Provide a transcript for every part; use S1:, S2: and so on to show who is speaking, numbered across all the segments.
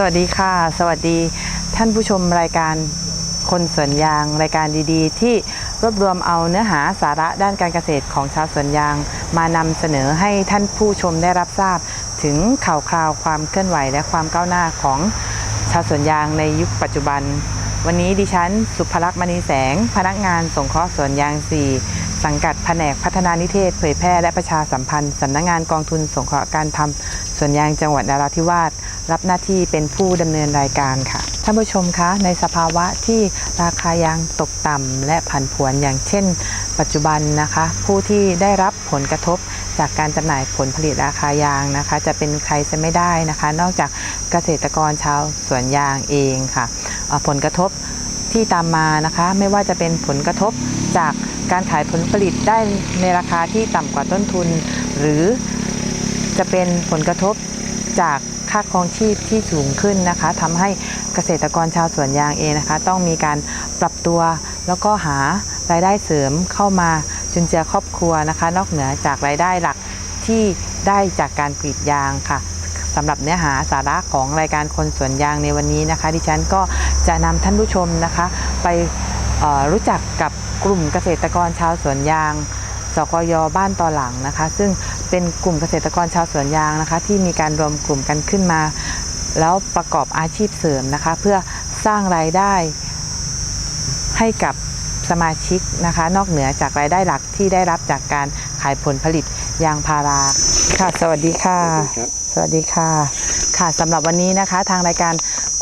S1: สวัสดีค่ะ สวัสดีท่านผู้ชมรายการคนสวนยางรายการดีๆ ที่รวบรวมเอาเนื้อหาสาระด้านการเกษตรของชาวสวนยาง มานำเสนอให้ท่านผู้ชมได้รับทราบ ถึงข่าวคราวความเคลื่อนไหวและความก้าวหน้าของชาวสวนยางในยุคปัจจุบัน วันนี้ดิฉัน สุภลักษณ์มณีแสง พนักงานสงเคราะห์สวนยาง 4 สังกัดแผนกพัฒนานิเทศ เผยแพร่และประชาสัมพันธ์สำนักงานกองทุนสงเคราะห์การทำสวนยางจังหวัดนราธิวาส รับหน้าที่เป็นผู้ดำเนินรายการค่ะ ท่านผู้ชมคะ ในสภาวะที่ราคายางตกต่ำและผันผวนอย่างเช่น ปัจจุบันนะคะ ผู้ที่ได้รับผลกระทบจากการจำหน่ายผลผลิตราคายางนะคะ จะเป็นใครจะไม่ได้นะคะ นอกจากเกษตรกรชาวสวนยางเองค่ะ ผลกระทบที่ตามมานะคะ ไม่ว่าจะเป็นผลกระทบจากการขายผลผลิตได้ในราคาที่ต่ำกว่าต้นทุน หรือจะเป็นผลกระทบจาก ค่าครองชีพที่สูงขึ้นนะคะทำให้เกษตรกรชาวสวนยางเองนะคะ ต้องมีการปรับตัวแล้วก็หารายได้เสริมเข้ามาจุนเจือครอบครัวนะคะ นอกเหนือจากรายได้หลักที่ได้จากการกรีดยางค่ะสำหรับเนื้อหาสาระของรายการคนสวนยางในวันนี้นะคะ ดิฉันก็จะนำท่านผู้ชมนะคะ ไปรู้จักกับกลุ่มเกษตรกรชาวสวนยางสกยบ้านต่อหลังนะคะ ซึ่ง เป็นกลุ่มเกษตรกรชาวสวนยางนะคะ ที่มีการรวมกลุ่มกันขึ้นมา แล้วประกอบอาชีพเสริมนะคะ เพื่อสร้างรายได้ให้กับสมาชิกนะคะ นอกเหนือจากรายได้หลักที่ได้รับจากการขายผลผลิตยางพาราค่ะ สวัสดีค่ะ
S2: ครับ
S1: สวัสดีค่ะ ค่ะสำหรับวันนี้นะคะทางรายการ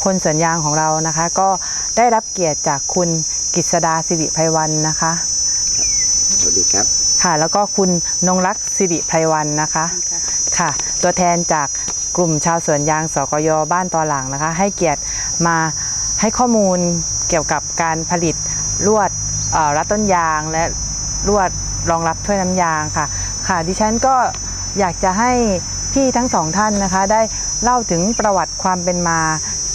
S1: คนสวนยางของเรานะคะ ก็ได้รับเกียรติจากคุณกฤษดาสิริไพวันนะคะ
S2: สวัสดีครับ
S1: ค่ะ แล้วก็คุณนงรักษ์สิริไพวันนะคะ ค่ะ ตัวแทนจากกลุ่มชาวสวนยางสกยบ้านตอหลังนะคะ ให้เกียรติมาให้ข้อมูลเกี่ยวกับการผลิตลวดเอ่อรัดต้นยางและลวดรองรับถ้วยน้ำยางค่ะ ค่ะดิฉันก็อยากจะให้พี่ทั้งสองท่านนะคะ ได้เล่าถึงประวัติความเป็นมา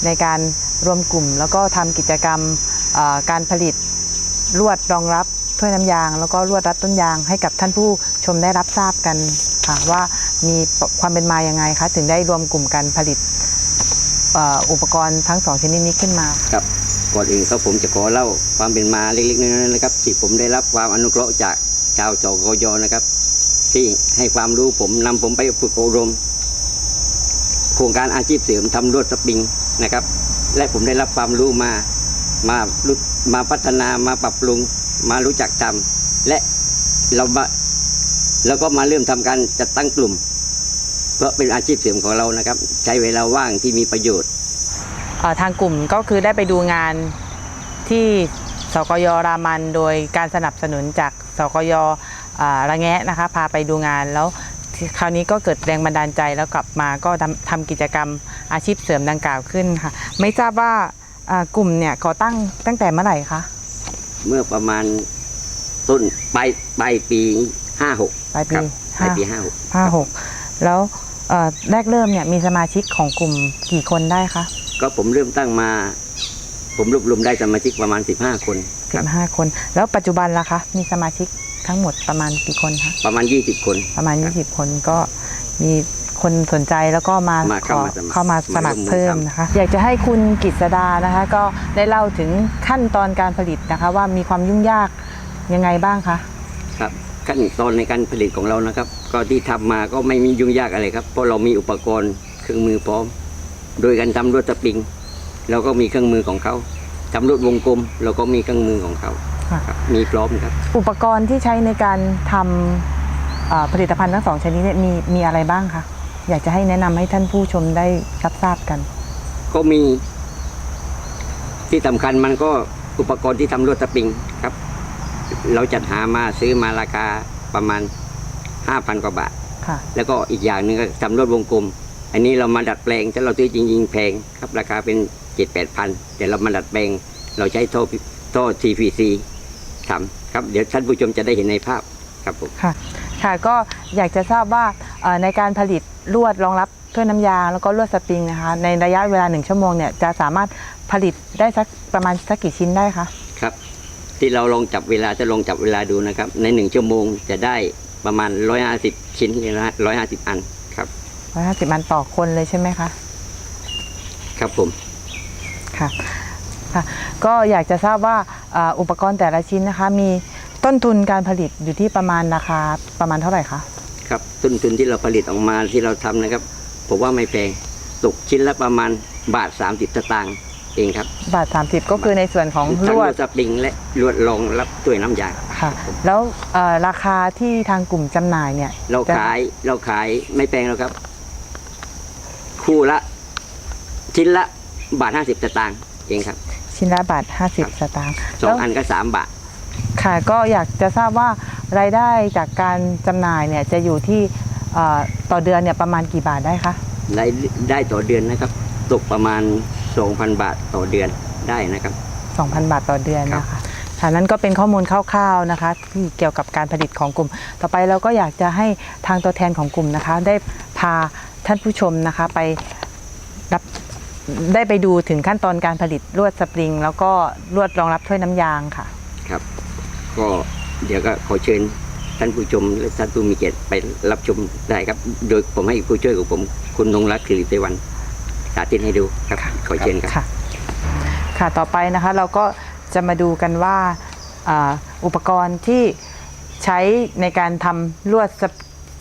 S1: ในการรวมกลุ่ม แล้วก็ทำกิจกรรมเอ่อการผลิตลวดรองรับ ถ้วยน้ำยาง แล้วก็ลวดรัดต้นยางให้กับท่านผู้ชมได้รับทราบกันค่ะว่ามีความเป็นมายังไงคะถึงได้รวมกลุ่มการผลิตอุปกรณ์ทั้งสองชนิดนี้ขึ้นมา
S2: ครับก่อนอื่นครับผมจะขอเล่าความเป็นมาเล็กๆน้อยๆนะครับที่ผมได้รับความอนุเคราะห์จากชาวจกยนะครับ ที่ให้ความรู้ผมนำผมไปฝึกอบรม โครงการอาชีพเสริมทำรวดสปริงนะครับ และผมได้รับความรู้มามามาพัฒนามาปรับปรุง มารู้จักทำและเรามาแล้วก็มาเริ่มทำการจัดตั้งกลุ่ม เพราะเป็นอาชีพเสริมของเรานะครับ ใช้เวลาว่างที่มีประโยชน์
S1: ทางกลุ่มก็คือได้ไปดูงานที่สกยรามันโดยการสนับสนุนจากสกยระแงะนะคะพาไปดูงานแล้วคราวนี้ก็เกิดแรงบันดาลใจแล้วกลับมาก็ทำทำกิจกรรมอาชีพเสริมดังกล่าวขึ้นค่ะ ไม่ทราบว่าอ่ากลุ่มเนี่ยก่อตั้งตั้งแต่เมื่อไหร่คะ
S2: เมื่อประมาณต้นปลายปลายปีห้าหก
S1: ปลายปี
S2: ปลายปี
S1: ห้า
S2: ห้าหก
S1: ห้าหกแล้วเอ่อแรกเริ่มเนี่ยมีสมาชิกของกลุ่มกี่คนได้คะ
S2: ก็ผมเริ่มตั้งมา ผมรวบรวมได้สมาชิกประมาณสิบห้าคนค
S1: สิ
S2: รับบ
S1: ห้าคน แล้วปัจจุบันล่ะคะ มีสมาชิกทั้งหมดประมาณกี่คนคะ
S2: ประมาณยี่สิบคน
S1: ประมาณ
S2: ครับ
S1: 20 คนก็มี คนสนใจแล้วก็มา
S2: มา
S1: ข
S2: เข้า
S1: อ
S2: มาสมัคร
S1: เข้ามาสมัคร
S2: มาร่วมมือ
S1: เพิ่ม
S2: ทำ
S1: นะคะ อยากจะให้คุณกฤษดานะคะ ก็ได้เล่าถึงขั้นตอนการผลิตนะคะ ว่ามีความยุ่งยากยังไงบ้างคะ
S2: ครับขั้นตอนในการผลิตของเรานะครับ ก็ที่ทำมาก็ไม่มียุ่งยากอะไรครับ เพราะเรามีอุปกรณ์เครื่องมือพร้อม โดยการทำรวดสปริงเราก็มีเครื่องมือของเขาทำรวดวงกลม เราก็มีเครื่องมือของเขา
S1: ค่ะ
S2: ครับมีพร้อมครับ
S1: อุปกรณ์ที่ใช้ในการทำเอ่อผลิตภัณฑ์ทั้งสองชนิดเนี่ยมีมีอะไรบ้างคะ อยากจะให้แนะนำให้ท่านผู้ชมได้รับทราบกัน
S2: ก็มี ที่สำคัญมันก็อุปกรณ์ที่ทำรวดสปริงครับ เราจัดหามาซื้อมาราคาประมาณห้าพันกว่าบาท
S1: ค่ะ
S2: แล้วก็อีกอย่างหนึ่งก็ทำรวดวงกลม อันนี้เรามาดัดแปลงถ้าเราซื้อจริง ๆ แพงครับ ราคาเป็นเจ็ดแปดพันแต่เรามาดัดแปลง เราใช้ท่อท่อ TPC ทำครับ เดี๋ยวท่านผู้ชมจะได้เห็นในภาพครับผม
S1: ค่ะ ค่ะก็อยากจะทราบว่าเอ่อ ในการผลิตลวดรองรับถ้วยน้ำยาแล้วก็ลวดสปริงนะคะ ในระยะเวลาหนึ่งชั่วโมงเนี่ยจะสามารถผลิตได้สักประมาณสักกี่ชิ้นได้คะ
S2: ครับ ที่เราลองจับเวลาจะลองจับเวลาดูนะครับ ในหนึ่งชั่วโมงจะได้ประมาณร้อยห้าสิบชิ้นหรือร้อยห้าสิบอันครับ
S1: ร้อยห้าสิบมันต่อคนเลยใช่ไหมคะ
S2: ครับผม
S1: ค่ะค่ะก็อยากจะทราบว่าอ่าอุปกรณ์แต่ละชิ้นนะคะ มีต้นทุนการผลิตอยู่ที่ประมาณราคาประมาณเท่าไหร่คะ
S2: ครับต้นทุนที่เราผลิตออกมาที่เราทำนะครับ ผมว่าไม่แพงตกชิ้นละประมาณบาท 30สตางค์เองครับ
S1: บาท 30 ก็คือในส่วนของ
S2: ทั้
S1: ล
S2: ง
S1: ว
S2: ล
S1: ด
S2: วดสปริงและลวดรองรับด้วยน้ำยาง
S1: ค่ะ แล้วเอ่อราคาที่ทางกลุ่มจำหน่ายเนี่ย
S2: เรา
S1: จะ
S2: ขายเราขายไม่แพงแล้วครับ คู่ละ ชิ้นละบาท 50สตางค์เองครับ
S1: ชิ้นละบาท 50สตางค์
S2: สอ
S1: แล้
S2: ง
S1: ว
S2: อันก็สามบาท
S1: ค่ะก็อยากจะทราบว่ารายได้จากการจำหน่ายเนี่ยจะอยู่ที่เอ่อต่อเดือนเนี่ยประมาณกี่บาทได้คะ
S2: รายได้ต่อเดือนนะครับ ตกประมาณ 2,000 บาทต่อเดือนได้นะครับ
S1: 2,000 บาทต่อเดือนนะคะค่ะนั่นก็เป็นข้อมูลคร่าวๆนะคะที่เกี่ยวกับการผลิตของกลุ่ม ต่อไปเราก็อยากจะให้ทางตัวแทนของกลุ่มนะคะ ได้พาท่านผู้ชมนะคะไปรับได้ไปดูถึงขั้นตอนการผลิตลวดสปริง แล้วก็ลวดรองรับถ้วยน้ำยางค่ะ
S2: ครับ ก็เดี๋ยวก็ขอเชิญท่านผู้ชมและท่านผู้มีเกียรติไปรับชมได้ครับ โดยผมให้ผู้ช่วยของผมคุณนงรักสิริเทวันสาธิตให้ดูครับขอเชิญครับ
S1: ค่ะ ค่ะ ต่อไปนะคะเราก็จะมาดูกันว่าอ่าอุปกรณ์ที่ใช้ในการทำลวดสป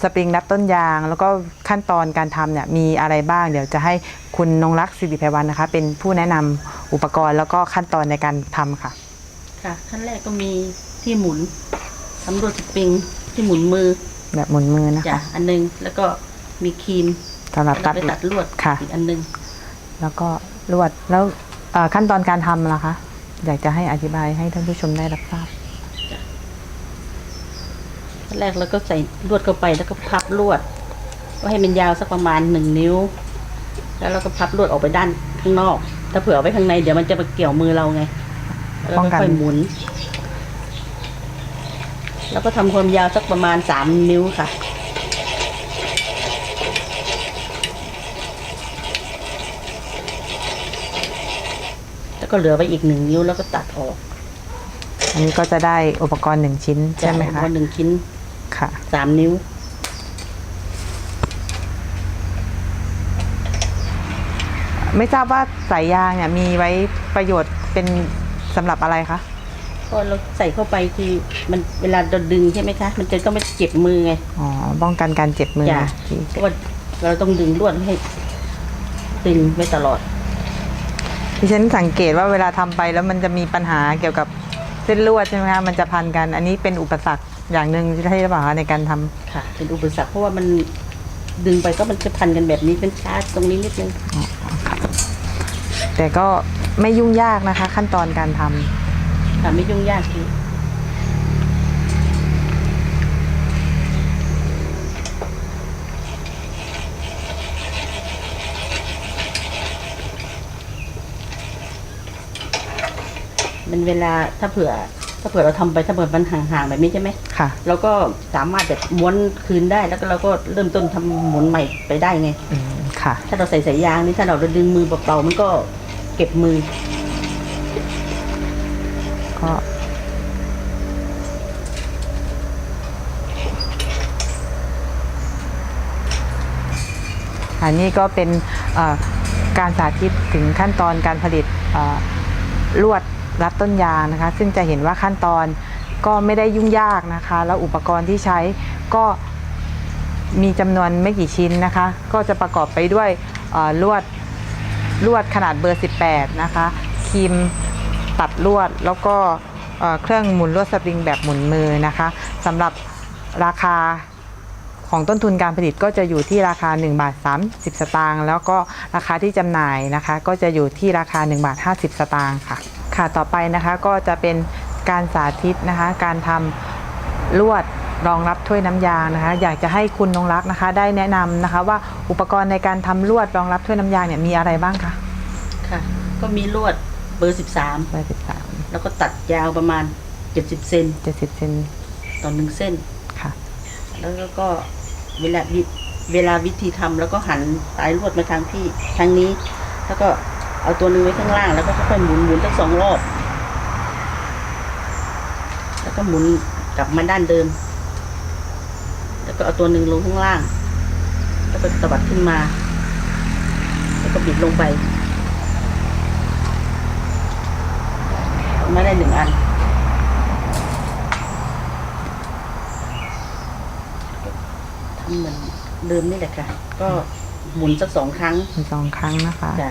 S1: สปริงรับต้นยาง แล้วก็ขั้นตอนการทำเนี่ยมีอะไรบ้าง เดี๋ยวจะให้คุณนงรักสิริไพวันนะคะ เป็นผู้แนะนำอุปกรณ์แล้วก็ขั้นตอนในการทำค่ะ
S3: ค่ะขั้นแรกก็มี ที่หมุนทำรวดสปริงที่หมุนมือ
S1: แบบหมุนมือนะ
S3: จ้ะ
S1: คะ
S3: อันหนึง แล้วก็มีครีม
S1: สำหรับ
S3: แล้ว
S1: ตั
S3: ก็
S1: ด
S3: ไปตัดลวด
S1: ค่ะ
S3: อีกอันหนึง
S1: แล้วก็ลวดแล้วเอ่อขั้นตอนการทำล่ะคะ อยากจะให้อธิบายให้ท่านผู้ชมได้รับทราบ
S3: ขั้นแรกเราก็ใส่ลวดเข้าไปแล้วก็พับลวด ก็ให้มันยาวสักประมาณหนึ่งนิ้ว แล้วเราก็พับลวดออกไปด้านข้างนอก ถ้าเผื่อเอาไว้ข้างในเดี๋ยวมันจะมาเกี่ยวมือเราไงแล้ว
S1: ป้อง
S3: ก็
S1: กัน
S3: ค่อยหมุน แล้วก็ทำความยาวสักประมาณสามนิ้วค่ะ แล้วก็เหลือไว้อีกหนึ่งนิ้วแล้วก็ตัดออก
S1: อันนี้ก็จะได้อุปกรณ์หนึ่งชิ้นใช่ไหม
S3: จา
S1: คะ
S3: กว่าหนึ่งชิ้น
S1: ค่ะ
S3: สามนิ้ว
S1: ไม่ทราบว่าสายยางเนี่ยมีไว้ประโยชน์เป็นสำหรับอะไรคะ
S3: พอเราใส่เข้าไปคือมันเวลาเราดึงใช่ไหมคะ มันจะก็ไม่เจ็บมือไง
S1: อ๋อป้องกันการเจ็บมือ
S3: จ้ะ
S1: ที่
S3: เพราะว่าเราต้องดึงลวดให้ตึงไว้ตลอด
S1: ที่ฉันสังเกตว่าเวลาทำไปแล้วมันจะมีปัญหาเกี่ยวกับเส้นลวดใช่ไหมคะมันจะพันกัน อันนี้เป็นอุปสรรคอย่างหนึ่งที่ให้หรือเปล่าคะในการทำ
S3: ค่ะ เป็นอุปสรรคเพราะว่ามันดึงไปก็มันจะพันกันแบบนี้เป็นชาร์จตรงนี้นิดนึง
S1: แต่ก็ไม่ยุ่งยากนะคะ ขั้นตอนการทำ
S3: ค่ะไม่ยุ่งยากคือมันเวลาถ้าเผื่อ ถ้าเผื่อเราทำไปถ้าเผื่อมันห่างๆแบบนี้ใช่ไหม
S1: ค่ะ
S3: เราก็สามารถแบบม้วนคืนได้แล้วก็เราก็เริ่มต้นทำหมุนใหม่ไปได้ไง
S1: อืมค่ะ
S3: ถ้าเราใส่สายยางนี่ถ้าเราดึงมือเปล่าๆมันก็เก็บมือ
S1: ก็อันนี้ก็เป็นการสาธิตถึงขั้นตอนการผลิตลวดรัดต้นยางนะคะ ซึ่งจะเห็นว่าขั้นตอนก็ไม่ได้ยุ่งยากนะคะ แล้วอุปกรณ์ที่ใช้ก็มีจำนวนไม่กี่ชิ้นนะคะ ก็จะประกอบไปด้วยลวดลวดขนาดเบอร์ 18 นะคะครีม ตัดลวด แล้วก็เครื่องหมุนลวดสปริงแบบหมุนมือนะคะสำหรับราคาของต้นทุนการผลิตก็จะอยู่ที่ราคา1บาท30 สตางค์แล้วก็ราคาที่จำหน่ายนะคะ ก็จะอยู่ที่ราคา1บาท50 สตางค์ค่ะ ค่ะต่อไปนะคะก็จะเป็นการสาธิตนะคะ การทำลวดรองรับถ้วยน้ำยางนะคะ อยากจะให้คุณนงรักนะคะ ได้แนะนำนะคะว่าอุปกรณ์ในการทำลวดรองรับถ้วยน้ำยางเนี่ยมีอะไรบ้างคะ
S3: ค่ะ ก็มีลวด เบอร์
S1: เบอร์สิบสาม
S3: 13แล้วก็ตัดยาวประมาณ70เซน
S1: เจ็ดสิบเซน
S3: ต่อหนึ่งเส้น
S1: ค่ะ
S3: แล้วก็เวลาวิเวลาวิธีทำแล้วก็หันสายลวดมาทางที่ทางนี้ แล้วก็เอาตัวหนึงไว้ข้างล่าง แล้วก็ค่อยๆหมุนหมุนทั้งสองรอบ แล้วก็หมุนกลับมาด้านเดิม แล้วก็เอาตัวหนึ่งลงข้างล่าง แล้วก็ตวัดขึ้นมา แล้วก็บิดลงไป มาได้หนึ่งอันทำเหมือนเดิมนี่แหละค่ะ ก็หมุนสักสองครั้ง
S1: มีสองครั้งนะคะ
S3: จ้ะ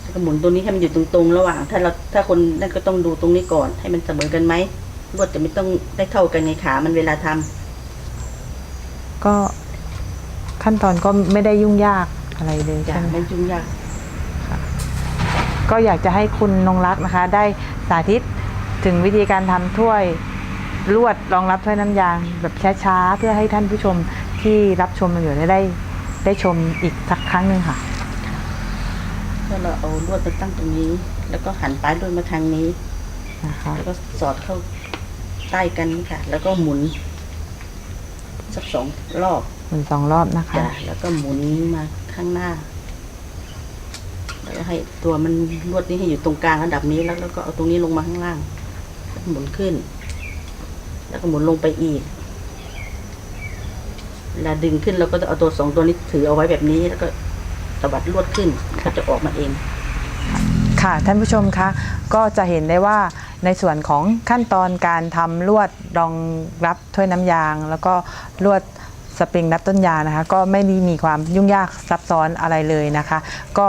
S3: แล้วก็หมุนตัวนี้ให้มันอยู่ตรงๆ ระหว่าง ถ้าเราถ้าคนนั่นก็ต้องดูตรงนี้ก่อน ให้มันเสมอกันไหมลวดจะไม่ต้องได้เท่ากันไงขามันเวลาทำ
S1: ก็ขั้นตอนก็ไม่ได้ยุ่งยากอะไรเลย
S3: จ้ะ
S1: ใช่ไหม
S3: ไม่ยุ่งยาก
S1: ก็อยากจะให้คุณนงรักนะคะ ได้สาธิตถึงวิธีการทำถ้วยลวดรองรับถ้วยน้ำยางแบบช้าๆเพื่อให้ท่านผู้ชมที่รับชมอยู่ได้ได้ได้ชมอีกสักครั้งหนึ่งค่ะ
S3: ก็เราเอาลวดมาตั้งตรงนี้ แล้วก็หันปลายลวดมาทางนี้
S1: นะคะ
S3: แล้วก็สอดเข้าใต้กันนี่ค่ะ แล้วก็หมุนสักสองรอบ
S1: หมุนสองรอบนะคะ
S3: จ้ะแล้วก็หมุนมาข้างหน้าแล้วก็ ให้ตัวมันลวดนี้ให้อยู่ตรงกลางระดับนี้แล้วแล้วก็เอาตรงนี้ลงมาข้างล่างหมุนขึ้น แล้วก็หมุนลงไปอีกเวลาดึงขึ้นเราก็จะเอาตัวสองตัวนี้ถือเอาไว้แบบนี้แล้วก็สะบัดลวดขึ้นก็จะออกมาเอง
S1: ค่ะท่านผู้ชมคะก็จะเห็นได้ว่าในส่วนของขั้นตอนการทำลวดรองรับถ้วยน้ำยาง แล้วก็ลวดสปริงรับต้นยานะคะ ก็ไม่ได้มีความยุ่งยากซับซ้อนอะไรเลยนะคะ ก็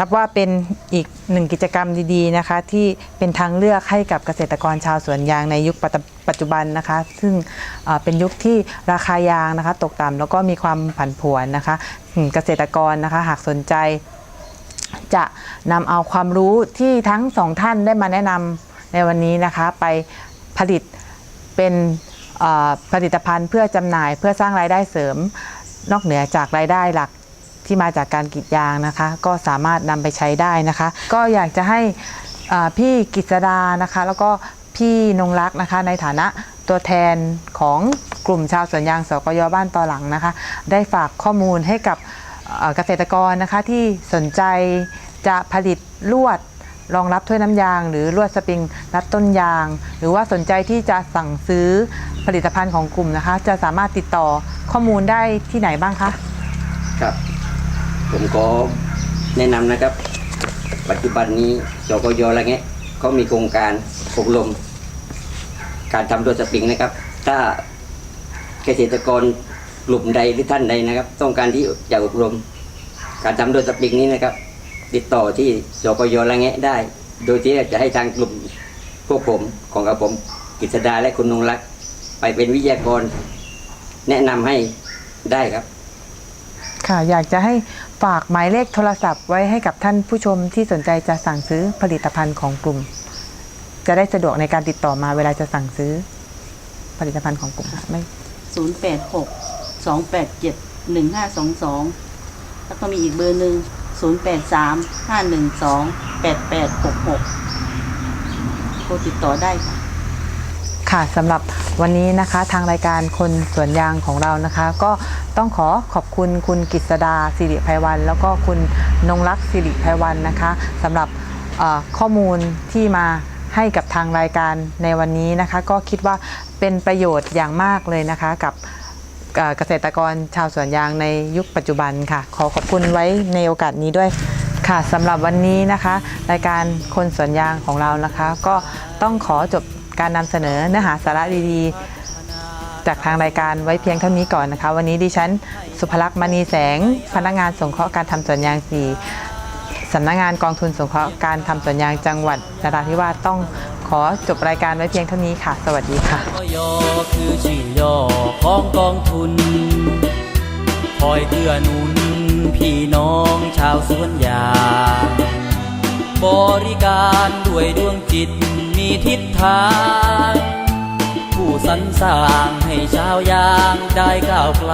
S1: นับว่าเป็นอีกหนึ่งกิจกรรมดีๆนะคะ ที่เป็นทางเลือกให้กับเกษตรกรชาวสวนยางในยุคปัจปัจจุบันนะคะ ซึ่งเป็นยุคที่ราคายางนะคะ ตกต่ำแล้วก็มีความผันผวนนะคะเกษตรกรนะคะหากสนใจ จะนำเอาความรู้ที่ทั้งสองท่านได้มาแนะนำในวันนี้นะคะ ไปผลิตเป็นผลิตภัณฑ์เพื่อจำหน่ายเพื่อสร้างรายได้เสริมนอกเหนือจากรายได้หลัก ที่มาจากการกรีดยางนะคะ ก็สามารถนำไปใช้ได้นะคะ ก็อยากจะให้พี่กิษดานะคะ แล้วก็พี่นงรักนะคะ ในฐานะตัวแทนของกลุ่มชาวสวนยางสกยบ้านต่อหลังนะคะ ได้ฝากข้อมูลให้กับเกษตรกรนะคะที่สนใจจะผลิตลวดรองรับถ้วยน้ำยาง หรือลวดสปริงรัดต้นยาง หรือว่าสนใจที่จะสั่งซื้อผลิตภัณฑ์ของกลุ่มนะคะ จะสามารถติดต่อข้อมูลได้ที่ไหนบ้างคะ
S2: ครับ ผมก็แนะนำนะครับ ปัจจุบันนี้จกยอะไรเงี้ยเขามีโครงการอบรม การทำตัวสปริงนะครับ ถ้าเกษตรกรกลุ่มใดหรือท่านใดนะครับ ต้องการที่จะอบรม การทำตัวสปริงนี้นะครับ ติดต่อที่จกยอะไรเงี้ยได้ โดยที่จะให้ทางกลุ่มพวกผมของกับผมกิษดาและคุณนงรักษ์ไปเป็นวิทยากร แนะนำให้ได้ครับ
S1: ค่ะ อยากจะให้ ฝากหมายเลขโทรศัพท์ไว้ให้กับท่านผู้ชมที่สนใจจะสั่งซื้อผลิตภัณฑ์ของกลุ่ม จะได้สะดวกในการติดต่อมาเวลาจะสั่งซื้อ ผลิตภัณฑ์ของกลุ่มไม่
S3: ศูนย์แปดหกสองแปดเจ็ดหนึ่งห้าสองสองแล้วก็มีอีกเบอร์หนึ่งศูนย์แปดสามห้าหนึ่งสองแปดแปดหกหกโทรติดต่อได้ค่ะ
S1: ค่ะสำหรับวันนี้นะคะทางรายการคนสวนยางของเรานะคะ ก็ ต้องขอขอบคุณคุณกิษดาสิริไพวัน แล้วก็คุณนงรักษ์สิริไพวันนะคะสำหรับข้อมูลที่มาให้กับทางรายการในวันนี้นะคะ ก็คิดว่าเป็นประโยชน์อย่างมากเลยนะคะ กับเอ่อเกษตรกรชาวสวนยางในยุคปัจจุบันค่ะ ขอขอบคุณไว้ในโอกาสนี้ด้วยค่ะสำหรับวันนี้นะคะ รายการคนสวนยางของเรานะคะ ก็ต้องขอจบการนำเสนอเนื้อหาสาระดีๆ จากทางรายการไว้เพียงเท่านี้ก่อนนะคะ วันนี้ดิฉันสุภลักษณ์มณีแสง พนักงานสงเคราะห์การทำสวนยางสีสำนักงานกองทุนสงเคราะห์การทำสวนยางจังหวัดนราธิวาสต้องขอจบรายการไว้เพียงเท่านี้ค่ะ สวัสดีค่ะ
S4: ยคือชื่อย่อของกองทุน คอยเกื้อหนุน พี่น้องชาวสวนยางบริการด้วยดวงจิตมีทิศทาง ผู้สรรสร้างให้ชาวยางได้ก้าวไกล